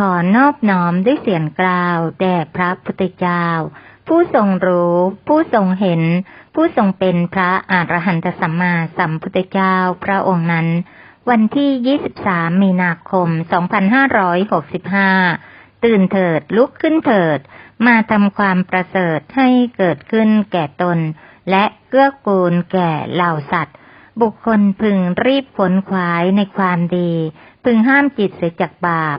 ขอนอบน้อมด้วยเสียงกล่าว แด่พระพุทธเจ้า ผู้ทรงรู้ ผู้ทรงเห็น ผู้ทรงเป็นพระอรหันตสัมมาสัมพุทธเจ้าพระองค์นั้น วันที่ 23 มีนาคม 2565 ตื่นเถิดลุกขึ้นเถิด มาทำความประเสริฐให้เกิดขึ้นแก่ตน และเกื้อกูลแก่เหล่าสัตว์ บุคคลพึงรีบขนขวายในความดี พึงห้ามจิตเสียจากบาป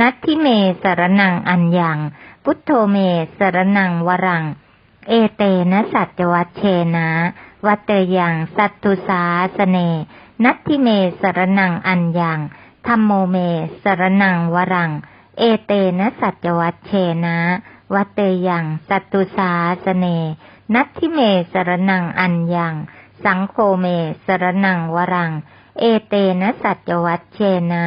นัตทิเมสรนังอัญญัง พุทโธเมสรนังวรัง เอเตนะสัจวัชเชนะ วัตเตยัง สัตตุสาสเน นัตทิเมสรนังอัญญังธรรมโมเมสรนังวรัง เอเตนะสัจวัชเชนะ วัตเตยังสัตตุสาสเน นัตทิเมสรนังอัญญัง สังโฆเมสรนังวรัง เอเตนะสัจวัชเชนะ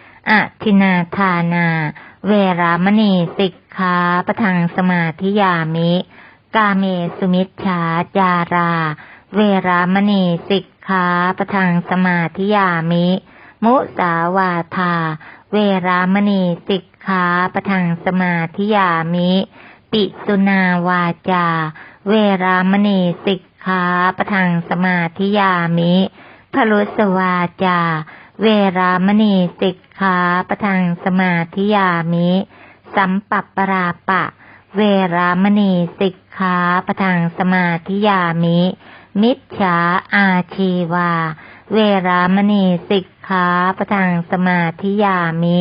อะทินาทานา เวรามณีสิกขาปทังสมาธิยามิ กาเมสุมิชฌาจารา เวรามณีสิกขาปทังสมาธิยามิ มุสาวาทา เวรามณีสิกขาปทังสมาธิยามิ ปิสุนาวาจา เวรามณีสิกขาปทังสมาธิยามิพลุสวาจา เวรามณีสิกขาประทังสมาธิยามิ สัมปัปปราปะ เวรามณีสิกขาประทังสมาธิยามิ มิจฉาอาชีวา เวรามณีสิกขาประทังสมาธิยามิ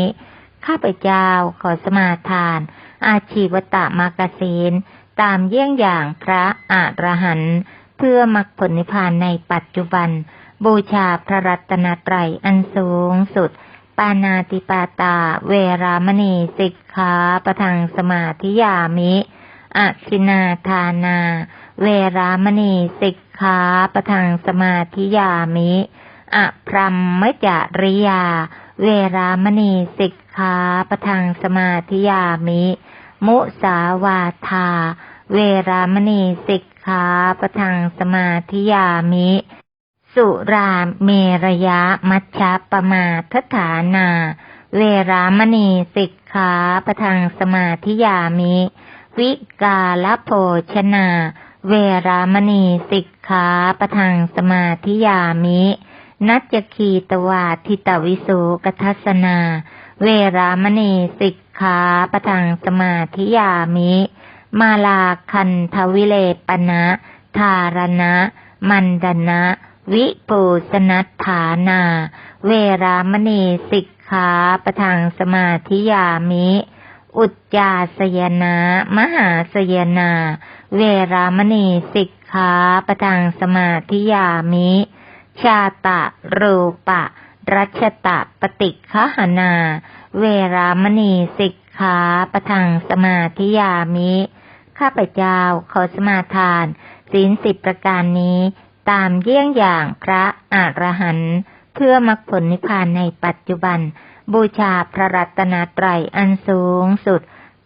ข้าพเจ้าขอสมาทาน อาชีวตะมากสินตามเยี่ยงอย่างพระอรหันต์เพื่อมรรคผลนิพพานในปัจจุบัน บูชาพระรัตนตรัยอันสูงสุด ปานาติปาตา เวรามณีสิกขาประทังสมาธิยามิอะคินาทานา เวรามณีสิกขาประทังสมาธิยามิอะพรหมจริยา เวรามณีสิกขาประทังสมาธิยามิ มุสาวาทา เวรามณีสิกขาประทังสมาธิยามิ สุราเมรยะมัชฌะปมาทฐานา เวรามณีสิกขาปทังสมาธิยามิ วิกาลโภชนา เวรามณีสิกขาปทังสมาธิยามิ นัจคีตวาทิตวิสุกทัสนา เวรามณีสิกขาปทังสมาธิยามิ มาลาคันทวิเลปนะ ทารณะ มันดนะ วิปูสนัฏฐานา เวรามณีสิกขาประทังสมาธิยามิ อุจจาสยนามหาสยนา เวรามณีสิกขาประทังสมาธิยามิ ชาตะรูปะ รัชตะปฏิคหนา เวรามณีสิกขาประทังสมาธิยามิ ข้าพเจ้าขอสมาทานศีลสิบประการนี้ ตามเยี่ยงอย่างพระอรหันต์เพื่อมรรคผลนิพพานในปัจจุบัน บูชาพระรัตนตรัยอันสูงสุด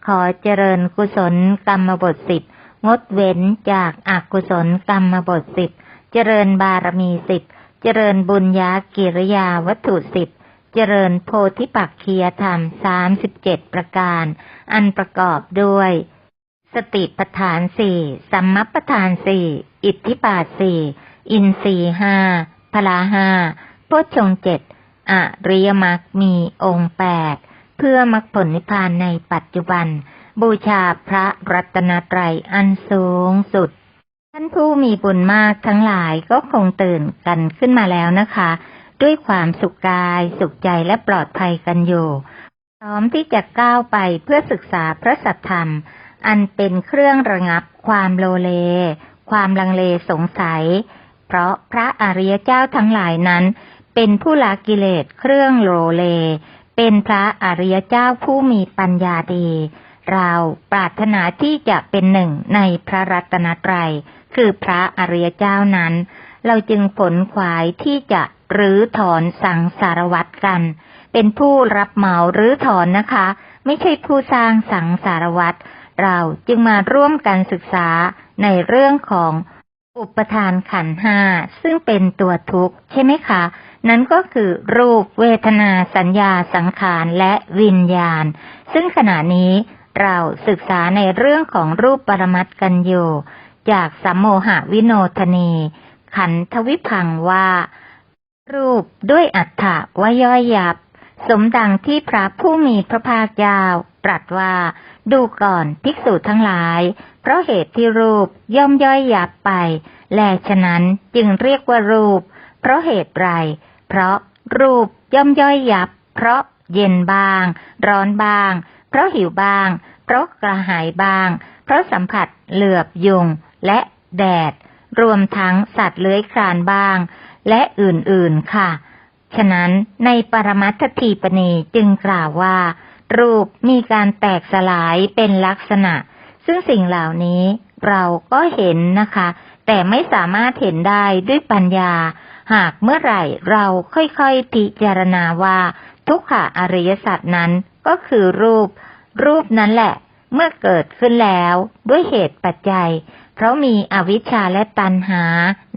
ขอเจริญกุศลกรรมบทสิบงดเว้นจากอากุศลกรรมบทสิบเจริญบารมีสิบเจริญบุญญากิริยาวัตถุสิบเจริญโพธิปักเคียธรรมสามสิบเจ็ดประการ อันประกอบด้วย สติปทานสี่สัมมัปทานสี่อิทธิบาทสี่อินทรีห้าพลาห้าโพชฌงเจ็ดอริยมรรคมีองค์แปดเพื่อมรรคผลนิพพานในปัจจุบัน บูชาพระรัตนตรัยอันสูงสุด ท่านผู้มีบุญมากทั้งหลายก็คงตื่นกันขึ้นมาแล้วนะคะ ด้วยความสุขกายสุขใจและปลอดภัยกันอยู่ พร้อมที่จะก้าวไปเพื่อศึกษาพระสัทธรรม อันเป็นเครื่องระงับความโลเล ความลังเลสงสัย เพราะพระอริยเจ้าทั้งหลายนั้น เป็นผู้ละกิเลสเครื่องโลเล เป็นพระอริยเจ้าผู้มีปัญญาดี เราปรารถนาที่จะเป็นหนึ่งในพระรัตนตรัย คือพระอริยเจ้านั้น เราจึงผลขวายที่จะรื้อถอนสังสารวัตรกัน เป็นผู้รับเหมารื้อถอนนะคะ ไม่ใช่ผู้สร้างสังสารวัตร เราจึงมาร่วมกันศึกษาในเรื่องของอุปทานขันห้าซึ่งเป็นตัวทุกข์ใช่ไหมคะ นั่นก็คือรูปเวทนาสัญญาสังขารและวิญญาณ ซึ่งขณะนี้เราศึกษาในเรื่องของรูปปรมัตถ์กันอยู่จากสัมโมหวิโนทนี ขันธวิพังว่า รูปด้วยอัฏฐะว่าย่อยยับ สมดังที่พระผู้มีพระภาคยาวตรัสว่า ดูก่อนภิกษุทั้งหลาย เพราะเหตุที่รูปย่อมย่อยยับไป แลฉะนั้นจึงเรียกว่ารูป เพราะเหตุไร เพราะรูปย่อมย่อยยับ เพราะเย็นบาง ร้อนบาง เพราะหิวบาง เพราะกระหายบาง เพราะสัมผัสเหลือบยุงและแดด รวมทั้งสัตว์เลื้อยคลานบ้าง และอื่นๆค่ะ ฉะนั้นในปรมัตถทีปณีจึงกล่าวว่า รูปมีการแตกสลายเป็นลักษณะ ซึ่งสิ่งเหล่านี้เราก็เห็นนะคะ แต่ไม่สามารถเห็นได้ด้วยปัญญา หากเมื่อไหร่เราค่อยๆพิจารณาว่า ทุกขะอริยสัจนั้นก็คือรูป รูปนั้นแหละ เมื่อเกิดขึ้นแล้วด้วยเหตุปัจจัย เพราะมีอวิชชาและตัณหา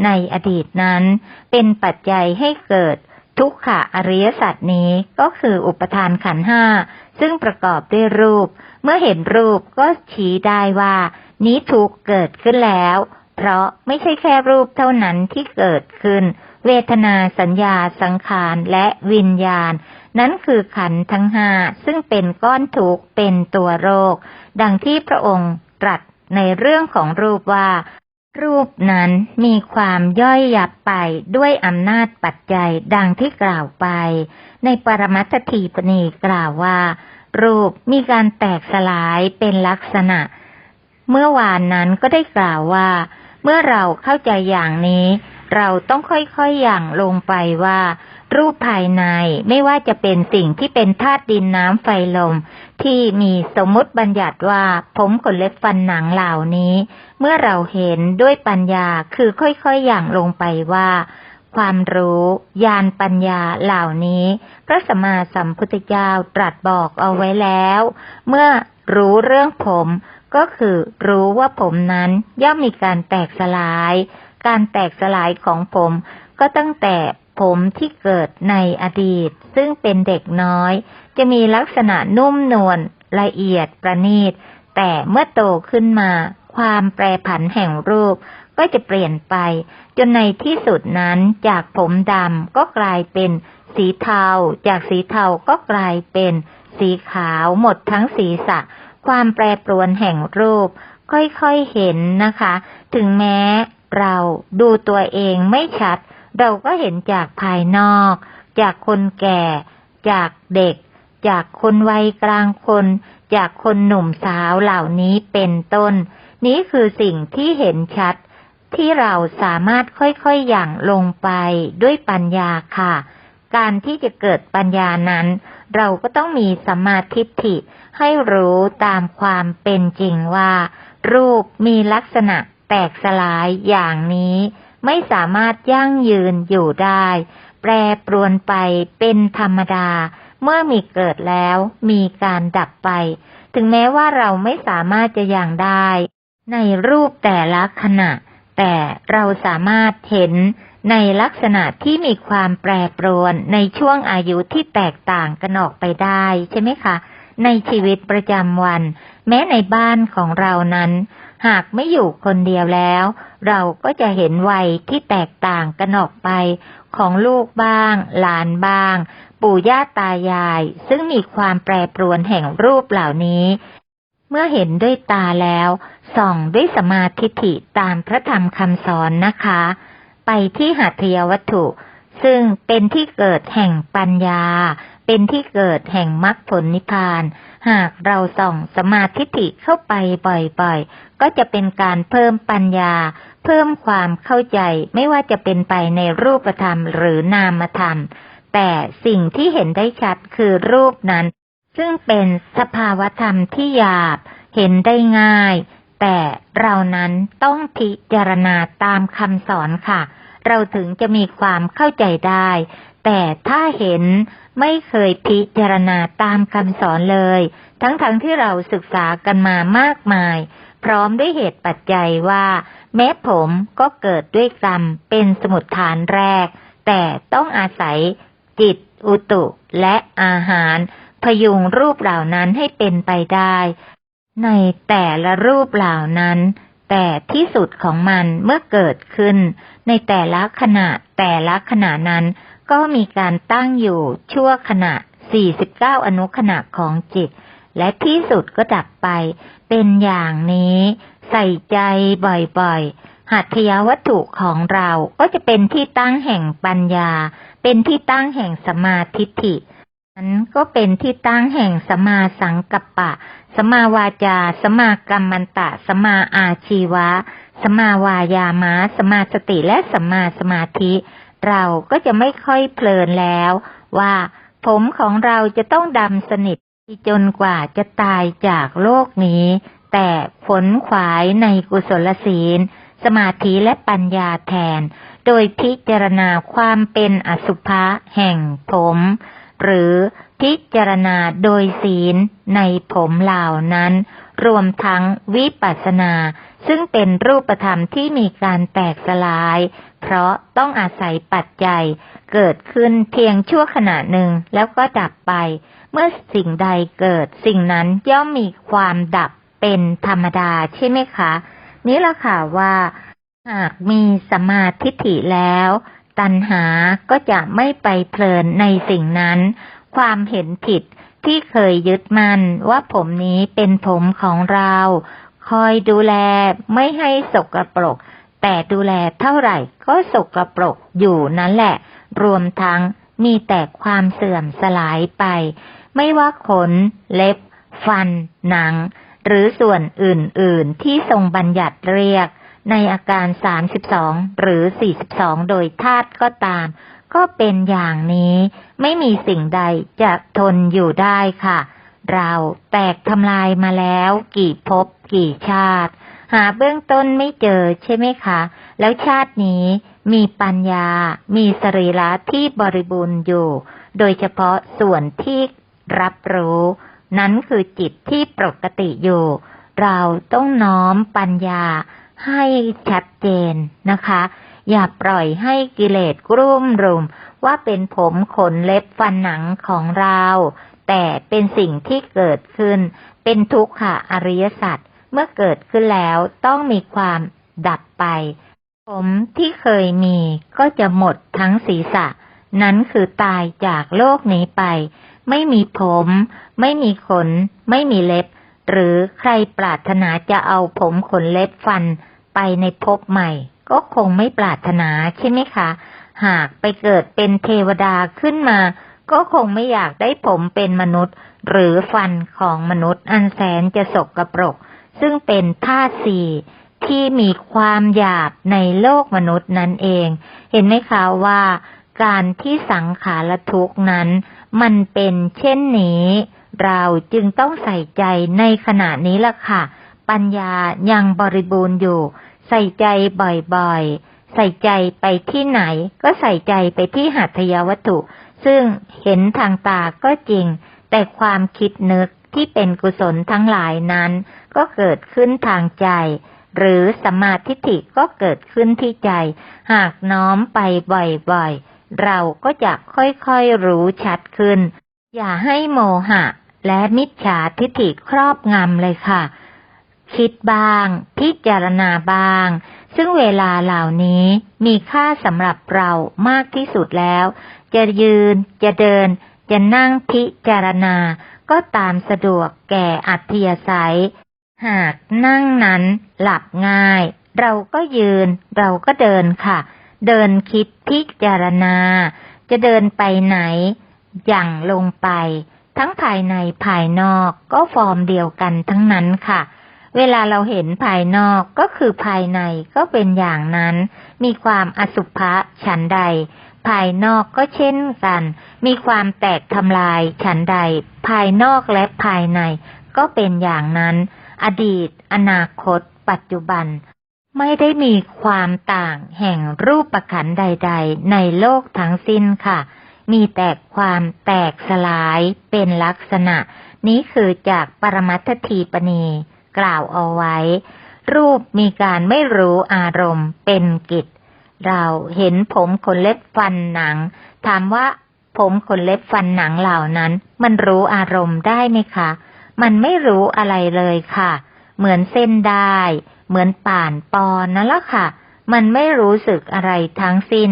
ในอดีตนั้น เป็นปัจจัยให้เกิด ทุกขะอริยสัจนี้ก็คืออุปทานขันห้าซึ่งประกอบด้วยรูป เมื่อเห็นรูปก็ชี้ได้ว่า นี้ทุกเกิดขึ้นแล้ว เพราะไม่ใช่แค่รูปเท่านั้นที่เกิดขึ้น เวทนาสัญญาสังขารและวิญญาณ นั้นคือขันทั้งห้าซึ่งเป็นก้อนทุกเป็นตัวโรค ดังที่พระองค์ตรัสในเรื่องของรูปว่า รูปนั้นมีความย่อยยับไปด้วยอำนาจปัจจัยดังที่กล่าวไป ในปรมัตถีปณีกล่าวว่า รูปมีการแตกสลายเป็นลักษณะ เมื่อวานนั้นก็ได้กล่าวว่า เมื่อเราเข้าใจอย่างนี้ เราต้องค่อยๆอย่างลงไปว่า รูปภายในไม่ว่าจะเป็นสิ่งที่เป็นธาตุดินน้ำไฟลม ที่มีสมมติบัญญัติว่าผมขนเล็บฟันหนังเหล่านี้ เมื่อเราเห็นด้วยปัญญาคือค่อยๆอย่างลงไปว่า ความรู้ญาณปัญญาเหล่านี้ พระสัมมาสัมพุทธเจ้าตรัสบอกเอาไว้แล้ว เมื่อรู้เรื่องผมก็คือรู้ว่าผมนั้นย่อมมีการแตกสลาย การแตกสลายของผมก็ตั้งแต่ ผมที่เกิดในอดีต ซึ่งเป็นเด็กน้อย จะมีลักษณะนุ่มนวลละเอียดประณีต แต่เมื่อโตขึ้นมา ความแปรผันแห่งรูปก็จะเปลี่ยนไป จนในที่สุดนั้นจากผมดำก็กลายเป็นสีเทา จากสีเทาก็กลายเป็นสีขาวหมดทั้งศีรษะ ความแปรปรวนแห่งรูป ค่อยๆเห็นนะคะ ถึงแม้เราดูตัวเองไม่ชัด เราก็เห็นจากภายนอก จากคนแก่ จากเด็ก จากคนวัยกลางคน จากคนหนุ่มสาวเหล่านี้เป็นต้น นี้คือสิ่งที่เห็นชัด ที่เราสามารถค่อยๆอย่างลงไปด้วยปัญญาค่ะ การที่จะเกิดปัญญานั้น เราก็ต้องมีสมมาทิฏฐิให้รู้ตามความเป็นจริงว่า รูปมีลักษณะแตกสลายอย่างนี้ ไม่สามารถยั่งยืนอยู่ได้ แปรปรวนไปเป็นธรรมดา เมื่อมีเกิดแล้วมีการดับไป ถึงแม้ว่าเราไม่สามารถจะอย่างได้ ในรูปแต่ละขณะ แต่เราสามารถเห็นในลักษณะที่มีความแปรปรวนในช่วงอายุที่แตกต่างกันออกไปได้ใช่ไหมคะ ในชีวิตประจำวัน แม้ในบ้านของเรานั้น หากไม่อยู่คนเดียวแล้ว เราก็จะเห็นวัยที่แตกต่างกันออกไป ของลูกบ้าง หลานบ้าง ปู่ย่าตายาย ซึ่งมีความแปรปรวนแห่งรูปเหล่านี้ เมื่อเห็นด้วยตาแล้ว ส่องด้วยสมาธิฐิตามพระธรรมคำสอนนะคะ ไปที่หัตถยวัตถุ ซึ่งเป็นที่เกิดแห่งปัญญา เป็นที่เกิดแห่งมรรคผลนิพพาน หากเราส่องสมาธิิเข้าไปบ่อยๆ ก็จะเป็นการเพิ่มปัญญา เพิ่มความเข้าใจไม่ว่าจะเป็นไปในรูปธรรมหรือนามธรรม แต่สิ่งที่เห็นได้ชัดคือรูปนั้น ซึ่งเป็นสภาวธรรมที่หยาบเห็นได้ง่าย แต่เรานั้นต้องพิจารณาตามคำสอนค่ะ เราถึงจะมีความเข้าใจได้ แต่ถ้าเห็น ไม่เคยพิจารณาตามคำสอนเลย ทั้งๆทที่เราศึกษากันมามากมาย พร้อมด้วยเหตุปัจจัยว่า แม้ผมก็เกิดด้วยกรรมเป็นสมุดฐานแรก แต่ต้องอาศัยจิต อุตุและอาหาร พยุงรูปเหล่านั้นให้เป็นไปได้ ในแต่ละรูปเหล่านั้น แต่ที่สุดของมันเมื่อเกิดขึ้น ในแต่ละขณะแต่ละขณะนั้น ก็มีการตั้งอยู่ชั่วขณะ 49 อนุขณะของจิต และที่สุดก็ดับไป เป็นอย่างนี้ ใส่ใจบ่อยๆ หัตถยวัตถุของเราก็จะเป็นที่ตั้งแห่งปัญญา เป็นที่ตั้งแห่งสมาธิฐินั้นก็เป็นที่ตั้งแห่งสมาสังกัปปะ สมาวาจา สมากรรมันตะ สมาอาชีวะ สมาวายามะ สมาสติและสมาสมาธิ เราก็จะไม่ค่อยเพลินแล้ว ว่าผมของเราจะต้องดำสนิทจนกว่าจะตายจากโลกนี้ แต่ผลขวายในกุศลศีล สมาธิและปัญญาแทน โดยพิจารณาความเป็นอสุภะแห่งผม หรือพิจารณาโดยศีลในผมเหล่านั้น รวมทั้งวิปัสสนา ซึ่งเป็นรูปธรรมที่มีการแตกสลาย เพราะต้องอาศัยปัจจัย เกิดขึ้นเพียงชั่วขณะหนึ่งแล้วก็ดับไป เมื่อสิ่งใดเกิดสิ่งนั้นย่อมมีความดับเป็นธรรมดาใช่ไหมคะ นี่ละค่ะว่า หากมีสมาธิฐิแล้ว ตัณหาก็จะไม่ไปเพลินในสิ่งนั้น ความเห็นผิด ที่เคยยึดมั่นว่าผมนี้เป็นผมของเรา คอยดูแลไม่ให้สกรปรก แต่ดูแลเท่าไหร่ก็สกรปรกอยู่นั่นแหละ รวมทั้งมีแต่ความเสื่อมสลายไป ไม่ว่าขน เล็บ ฟัน หนัง หรือส่วนอื่น ๆ ที่ทรงบัญญัติเรียก ในอาการ 32 หรือ 42 โดยธาตุก็ตาม ก็เป็นอย่างนี้ ไม่มีสิ่งใดจะทนอยู่ได้ค่ะ เราแตกทำลายมาแล้วกี่ภพกี่ชาติ หาเบื้องต้นไม่เจอใช่ไหมคะ แล้วชาตินี้มีปัญญา มีสรีระที่บริบูรณ์อยู่ โดยเฉพาะส่วนที่รับรู้ นั้นคือจิตที่ปกติอยู่ เราต้องน้อมปัญญาให้ชัดเจนนะคะ อย่าปล่อยให้กิเลสกรุ่มรุม ว่าเป็นผมขนเล็บฟันหนังของเรา แต่เป็นสิ่งที่เกิดขึ้น เป็นทุกขะอริยสัจเมื่อเกิดขึ้นแล้วต้องมีความดับไป ผมที่เคยมีก็จะหมดทั้งศีรษะ นั้นคือตายจากโลกนี้ไป ไม่มีผม ไม่มีขน ไม่มีเล็บ หรือใครปรารถนาจะเอาผมขนเล็บฟันไปในภพใหม่ ก็คงไม่ปรารถนาใช่ไหมคะ หากไปเกิดเป็นเทวดาขึ้นมา ก็คงไม่อยากได้ผมเป็นมนุษย์ หรือฟันของมนุษย์อันแสนจะสกรปรก ซึ่งเป็นธาตุสี่ที่มีความหยาบในโลกมนุษย์นั่นเอง เห็นไหมคะว่าการที่สังขารทุกนั้น มันเป็นเช่นนี้ เราจึงต้องใส่ใจในขณะนี้ล่ะค่ะ ปัญญายังบริบูรณ์อยู่ ใส่ใจบ่อยๆ ใส่ใจไปที่ไหน ก็ใส่ใจไปที่หัตถยวัตถุ ซึ่งเห็นทางตาก็จริง แต่ความคิดนึกที่เป็นกุศลทั้งหลายนั้น ก็เกิดขึ้นทางใจ หรือสมาธิฐิก็เกิดขึ้นที่ใจ หากน้อมไปบ่อยๆ เราก็จะค่อยๆรู้ชัดขึ้น อย่าให้โมหะ และมิจฉาทิฏฐิครอบงำเลยค่ะ คิดบ้าง พิจารณาบ้าง ซึ่งเวลาเหล่านี้มีค่าสำหรับเรามากที่สุดแล้ว จะยืน จะเดิน จะนั่งพิจารณา ก็ตามสะดวกแก่อัธยาศัย หากนั่งนั้นหลับง่าย เราก็ยืน เราก็เดินค่ะ เดินคิดพิจารณา จะเดินไปไหน อย่างลงไป ทั้งภายในภายนอกก็ฟอร์มเดียวกันทั้งนั้นค่ะ เวลาเราเห็นภายนอกก็คือภายในก็เป็นอย่างนั้น มีความอสุภะฉันใด ภายนอกก็เช่นกัน มีความแตกทำลายฉันใด ภายนอกและภายในก็เป็นอย่างนั้น อดีต อนาคต ปัจจุบัน ไม่ได้มีความต่างแห่งรูปประขันใด ๆ ในโลกทั้งสิ้นค่ะ มีแต่ความแตกสลายเป็นลักษณะ นี้คือจากปรมัตถีปณี กล่าวเอาไว้ รูปมีการไม่รู้อารมณ์เป็นกิจ เราเห็นผมขนเล็บฟันหนัง ถามว่าผมขนเล็บฟันหนังเหล่านั้น มันรู้อารมณ์ได้ไหมคะ มันไม่รู้อะไรเลยค่ะ เหมือนเส้นได้ เหมือนป่านปอนนั่นละค่ะ มันไม่รู้สึกอะไรทั้งสิ้น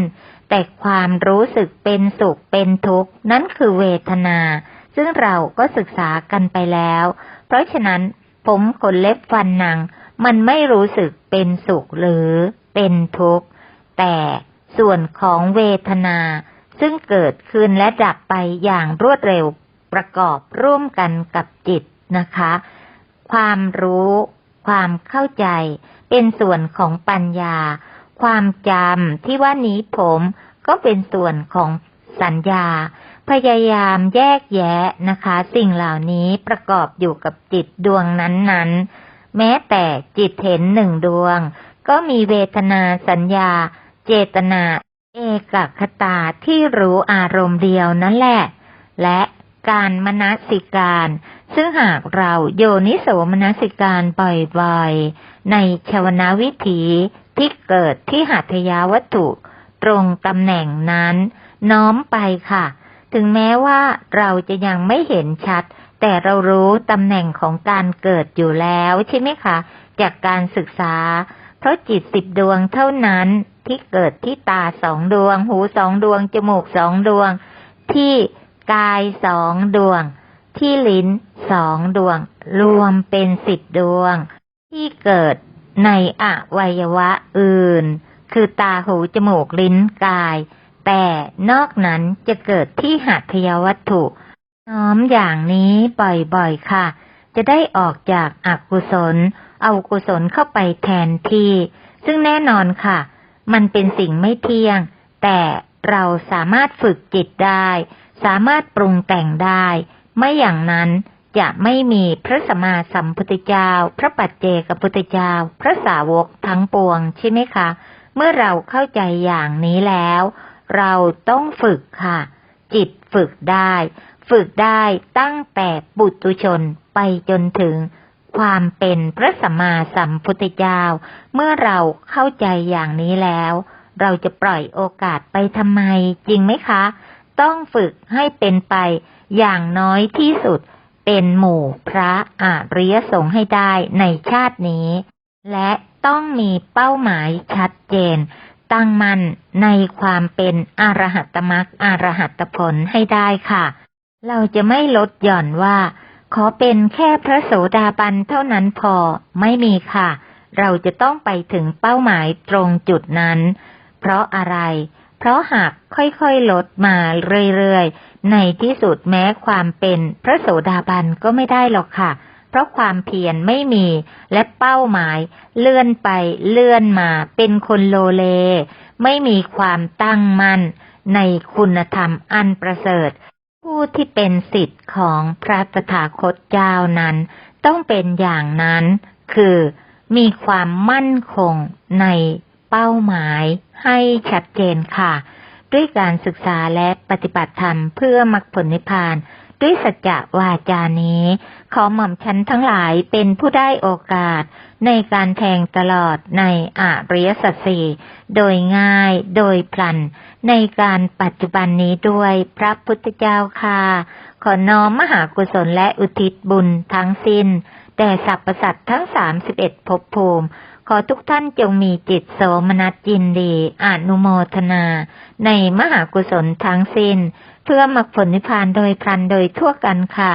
แต่ความรู้สึกเป็นสุขเป็นทุกข์ นั่นคือเวทนา ซึ่งเราก็ศึกษากันไปแล้ว เพราะฉะนั้น ผมขนเล็บฟันหนัง มันไม่รู้สึกเป็นสุขหรือเป็นทุกข์ แต่ส่วนของเวทนาซึ่งเกิดขึ้นและดับไปอย่างรวดเร็วประกอบร่วมกันกับจิตนะคะ ความรู้ ความเข้าใจ เป็นส่วนของปัญญา ความจำที่ว่านี้ผมก็เป็นส่วนของสัญญา พยายามแยกแยะนะคะ สิ่งเหล่านี้ประกอบอยู่กับจิตดวงนั้นๆ แม้แต่จิตเห็นหนึ่งดวง ก็มีเวทนาสัญญา เจตนา เอกคตาที่รู้อารมณ์เดียวนั่นแหละ และการมนสิการ ซึ่งหากเราโยนิโสมนสิการบ่อยๆ ในชวนาวิถีที่เกิดที่หัตถยาวัตถุ ตรงตำแหน่งนั้น น้อมไปค่ะ ถึงแม้ว่าเราจะยังไม่เห็นชัด แต่เรารู้ตำแหน่งของการเกิดอยู่แล้วใช่ไหมคะ จากการศึกษา เพราะจิตสิบดวงเท่านั้นที่เกิดที่ตาสองดวง หูสองดวง จมูกสองดวง ที่กายสองดวง ที่ลิ้นสองดวง รวมเป็นสิบดวง ที่เกิดในอวัยวะอื่น คือตาหูจมูกลิ้นกาย แต่นอกนั้นจะเกิดที่หัตถยวัตถุ น้อมอย่างนี้บ่อยๆค่ะ จะได้ออกจากอากุศล เอากุศลเข้าไปแทนที่ ซึ่งแน่นอนค่ะ มันเป็นสิ่งไม่เที่ยง แต่เราสามารถฝึกจิตได้ สามารถปรุงแต่งได้ ไม่อย่างนั้นจะไม่มีพระสมมาสัมพุทธเจ้า พระปัจเจกพุทธเจ้า พระสาวกทั้งปวงใช่ไหมคะ เมื่อเราเข้าใจอย่างนี้แล้ว เราต้องฝึกค่ะ จิตฝึกได้ ฝึกได้ตั้งแต่ปุตุชนไปจนถึงความเป็นพระสัมมาสัมพุทธเจ้า เมื่อเราเข้าใจอย่างนี้แล้ว เราจะปล่อยโอกาสไปทำไม จริงไหมคะ ต้องฝึกให้เป็นไปอย่างน้อยที่สุด เป็นหมู่พระอาริยสงฆ์ให้ได้ในชาตินี้ และต้องมีเป้าหมายชัดเจน ตั้งมั่นในความเป็นอรหัตมรรคอรหัตผลให้ได้ค่ะ เราจะไม่ลดหย่อนว่า ขอเป็นแค่พระโสดาบันเท่านั้นพอไม่มีค่ะ เราจะต้องไปถึงเป้าหมายตรงจุดนั้น เพราะอะไร เพราะหากค่อยๆลดมาเรื่อยๆ ในที่สุดแม้ความเป็นพระโสดาบันก็ไม่ได้หรอกค่ะเราะความเพียรไม่มีและเป้าหมาย เลื่อนไปเลื่อนมาเป็นคนโลเล ไม่มีความตั้งมั่นในคุณธรรมอันประเสริฐ ผู้ที่เป็นสิทธิ์ของพระตถาคตเจ้านั้น ต้องเป็นอย่างนั้น คือมีความมั่นคงในเป้าหมายให้ชัดเจนค่ะ ด้วยการศึกษาและปฏิบัติธรรมเพื่อมรรคผลนิพพานด้วยสัจจะวาจานี้ ขอหม่อมฉันทั้งหลายเป็นผู้ได้โอกาสในการแทงตลอดในอริยสัจสี่โดยง่ายโดยพลัน ในการปัจจุบันนี้ด้วยพระพุทธเจ้าค่ะ ขอน้อมมหากุศลและอุทิศบุญทั้งสิ้นแต่สรรพสัตว์ทั้งสามสิบเอ็ดภพภูมิ ขอทุกท่านจงมีจิตโสมนัสยินดีอนุโมทนา ในมหากุศลทั้งสิ้น เพื่อมรรคผลนิพพานโดยพลันโดยทั่วกันค่ะ